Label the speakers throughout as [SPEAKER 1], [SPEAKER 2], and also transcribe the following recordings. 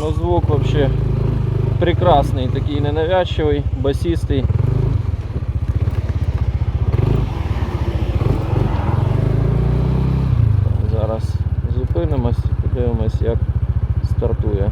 [SPEAKER 1] Но звук вообще прекрасний, такий ненавязчивий, басистий. Зараз зупинимось подивимось, як стартує.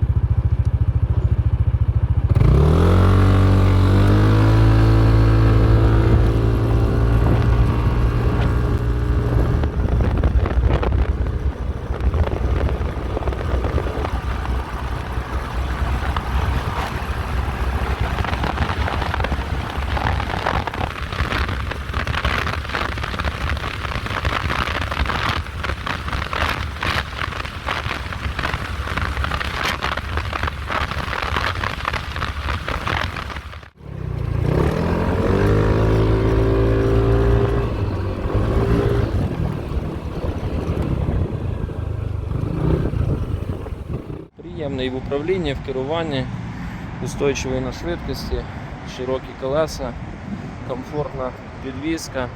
[SPEAKER 1] Приємний в управлінні, в керуванні, устойчивий на швидкості, широкі колеса, комфортна підвізка.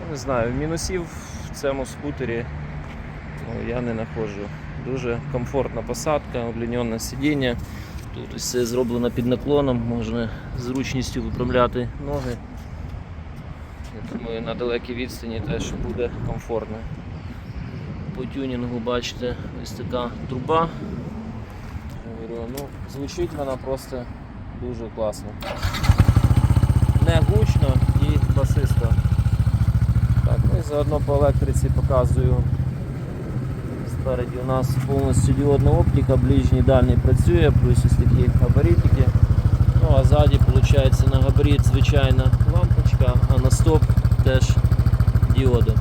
[SPEAKER 1] Ну, Не знаю, мінусів в цьому скутері ну, я не знаходжу. Дуже комфортна посадка, удлінене сидіння. Тут все зроблено під наклоном, можна з зручністю виправляти ноги. Я думаю, на далекій відстані теж буде комфортно. По тюнінгу бачите, ось така труба. Ну, звучить вона просто дуже класно. Не гучно і басисто. Так, ну і заодно по електриці показую. Спереді у нас повністю діодна оптика, ближній дальній працює, плюс ось такі габаритики. Ну а ззаді виходить на габарит звичайна лампочка, а на стоп теж діоди.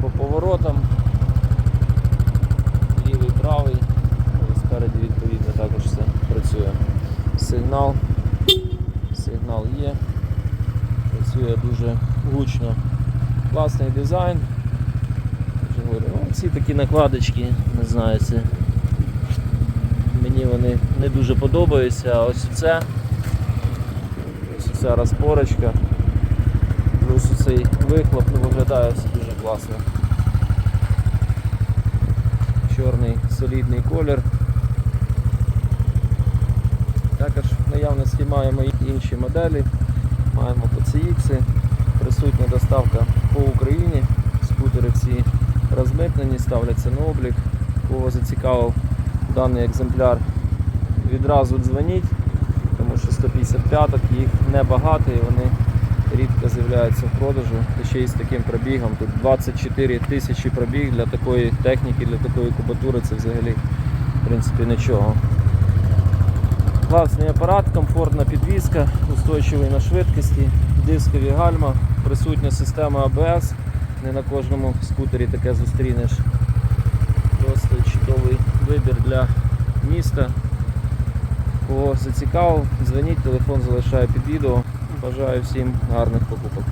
[SPEAKER 1] По поворотам лівий, правий, і спереді відповідно також все працює. Сигнал, сигнал є, працює дуже гучно. Класний дизайн. Ну, ці такі накладочки, не знаю, це мені вони не дуже подобаються, а ось це, ось ця розпорочка, плюс цей вихлоп ну, виглядає все дуже класно. Чорний солідний колір. Також в наявності маємо інші моделі, маємо PCX, присутня доставка по Україні. Скутери всі розмитнені, ставляться на облік. Кого зацікавив даний екземпляр, відразу дзвоніть, тому що 155 їх небагато і вони рідко з'являються в продажу. Та ще й з таким пробігом. Тут 24 тисячі пробіг для такої техніки, для такої кубатури це взагалі в принципі нічого. Класний апарат, комфортна підвізка, устойчивий на швидкості, дискові гальма, присутня система ABS. Не на кожному скутері таке зустрінеш. Просто чудовий вибір для міста. Кого зацікавив, дзвоніть, телефон залишаю під відео. Бажаю всім гарних покупок.